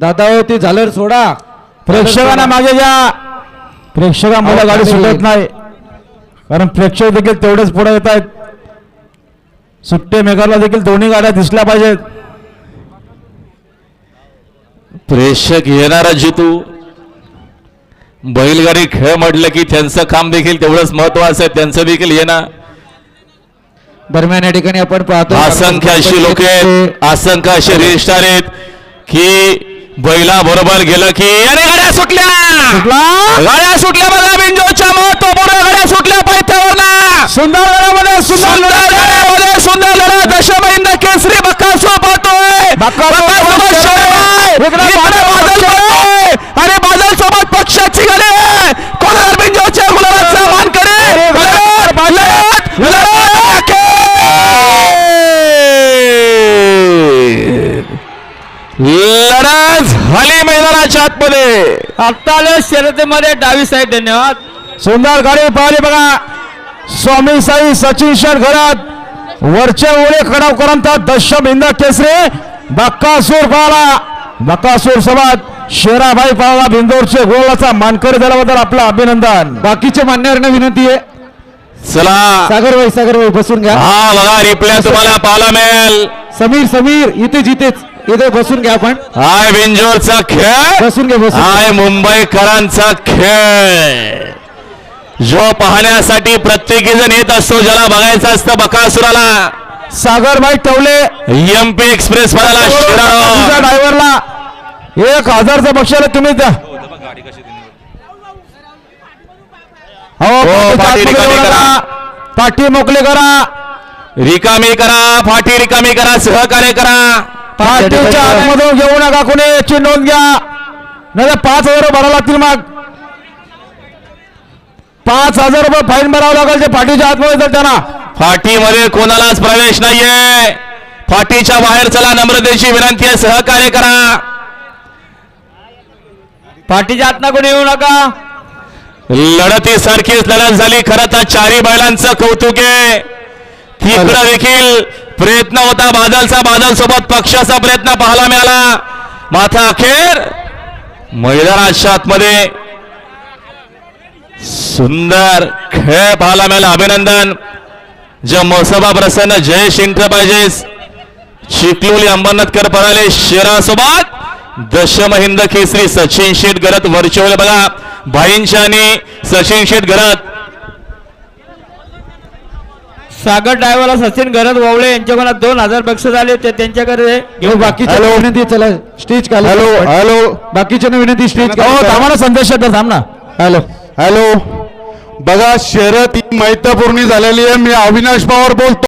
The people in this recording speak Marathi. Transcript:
दादा हो ते झालं सोडा. प्रेक्षकांना मागे घ्या. प्रेक्षकांमुळे गाडी. सुटत नाही. कारण प्रेक्षक देखील तेवढेच पुढे येत आहेत. सुट्टे मेकरला देखील दोन्ही गाड्या दिसल्या पाहिजेत. प्रेक्षक येणारा जितू. बैलगाडी खेळ म्हटलं की त्यांचं काम देखील तेवढंच महत्वाचं आहे. त्यांचं देखील येणं. दरम्यान या ठिकाणी आपण पाहतो असंख्य अशी लोक आहेत. असंख्य असे रजिस्टार आहेत की बैला बरोबर गेलं की अरे गाड्या सुटल्या! गाड्या सुटल्या बघा बिंजोच्या महत्त्वपूर्ण गाड्या सुटल्या पायथ्यावर सुंदर गडामध्ये सुंदर सुंदर लढ्यामध्ये सुंदर लढा दशमहिंद केसरी इकडे बादल पाहतोय. आणि बादल सोबत पक्षाची गाडी. कोलार बिंजोच्या गुलाबाचा मान करे? लढत, लढत झाली मैदानाच्या आतमध्ये. आता शर्यतीमध्ये डावी साईड धन्यवाद. सुंदर गाडी पाहिली बघा. स्वामी साई सचिन शेठ घरात. वरचे ओळे कडावकरांचा दशम हिंद केसरी. बक्कासूर पाहला बक्कासूर सोबत शेराभाई पाहला बिंदोरचे गोलाचा मानकरी दिल्याबद्दल आपलं अभिनंदन. बाकीच्या मान्यवरांना विनंती आहे. चला. सागर भाई सागर भाई बसून घ्या. हा बघा रिप्ले तुम्हाला पाहायला मिळेल. समीर समीर इथेच इथेच. इथे बसून घ्या आपण हाय बिंजोरचा खेळ बसून घ्या बसून. हाय मुंबईकरांचा खेळ जो पाहण्यासाठी प्रत्येकी जण येत असतो ज्याला बघायचं असतं बकासुराला सागरभाई टवले एमपी एक्सप्रेस शिराळा. ड्रायव्हरला एक हजारचं बक्षीस तुम्ही द्या हो. करा. पाठी मोकळे करा रिकामी करा फाटी रिकामी करा सहकार्य करा पाठीच्या आतमधून घेऊ नका कोणी याची नोंद घ्या. नाही पाच हजार भरावं लागतील मग. पाच हजार रुपये फाईन भरावं लागेल ते पाठीच्या आतमध्ये तर त्यांना. फाटीमध्ये कोणालाच प्रवेश नाहीये. फाटीच्या बाहेर चला नम्रतेची विनंती आहे सहकार्य करा. पाठीच्या आतनं कोणी येऊ नका. लढती सारखीच लढत झाली खरं तर चारी बैलांचं कौतुक आहे. तिकडं देखील प्रयत्न होता बादलचा बादल सोबत पक्षाचा प्रयत्न पाहायला मिळाला. माथा अखेर मैदानाच्या आतमध्ये सुंदर खेळ पाहायला मिळाला. अभिनंदन. जे मोसबा प्रसन्न जय शिंक पाहिजे. चिखलोली अंबरनाथकर पराले शेरासोबत दशम हिंद केसरी सचिन शेट गरत व्हर्च्युअल बघा. भाईंच्या आणि सचिन शेट गरत सागर ड्रायव्हरला सचिन गरज वावळे यांच्याकडून दोन हजार बक्षीस आले ते त्यांच्याकडे घेऊन बाकीच्या विनंती चला स्टेज खाली. हॅलो हॅलो बाकीच्या विनंती स्टेज थांबा ना संदेश थांब ना. हॅलो हॅलो बघा ही मैत्रीपूर्ण झालेली आहे. मी अविनाश पवार बोलतो.